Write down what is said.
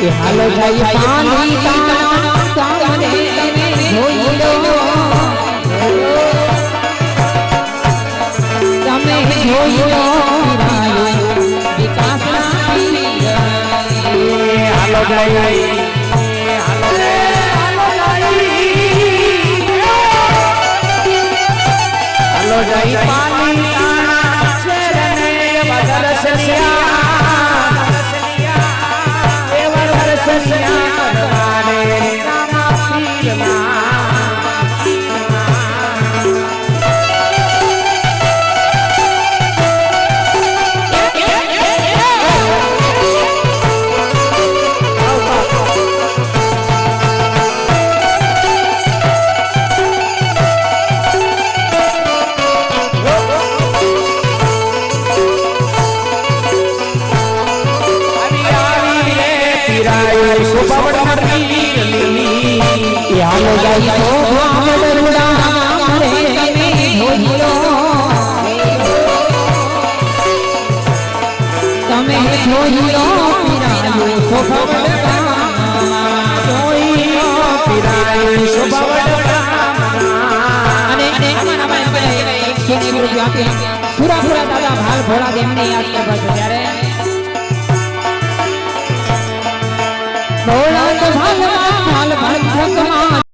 એ હાલો જાય પાણી તાણા કામને જોઈ લો તમે જોઈ લો પીરાયો વિકાસના પીર. હાલો જાય હાલો રે હાલો જાય હાલો જાય તમે અને અમારા એક રૂપિયા આપી. પૂરા પૂરા દાદા ભાલ ભોળા દેવને યાદ કરવા છો ત્યારે ভোলা ভালো